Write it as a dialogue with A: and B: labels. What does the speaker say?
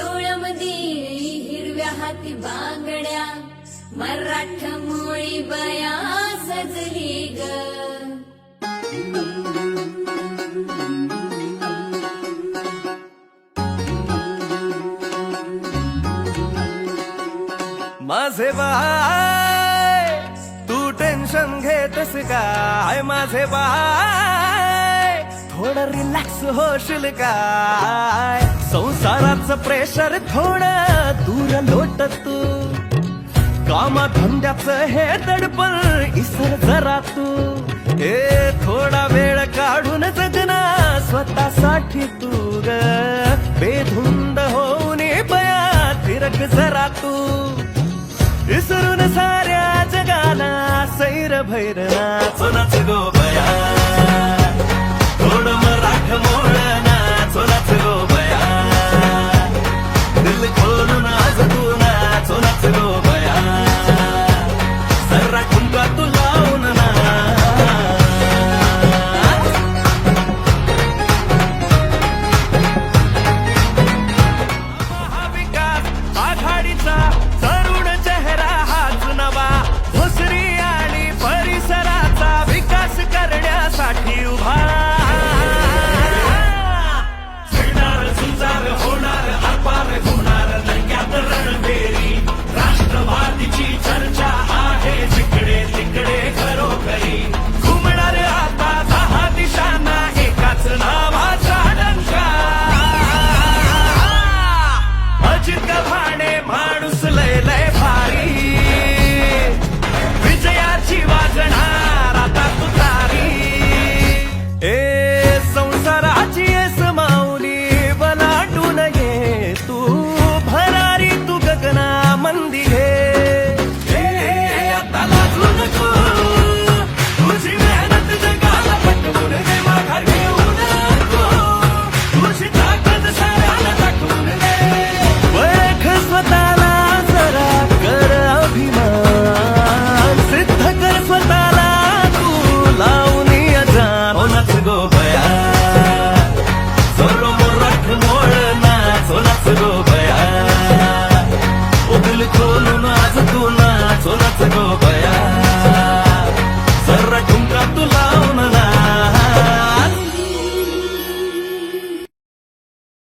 A: डोळ्यामध्ये हिरव्या हाती बांगड्या मराठ मोळी बया सजली ग.
B: माझे बाय तू टेन्शन घेतस काय माझे बाय. रिलॅक्स होशील काय संसाराचं प्रेशर थोडं दूर लोट तू कामा धंद्याचं हे दडपण इसर जरा तू हे थोडा वेळ काढून जगना स्वतःसाठी तू ग बेधुंद होऊन बया फिरक जरा तू विसरून साऱ्या जगाला सैर भैर नाचो नाच गो दिल खोलून आज तू नाचो नाच बया सर्रा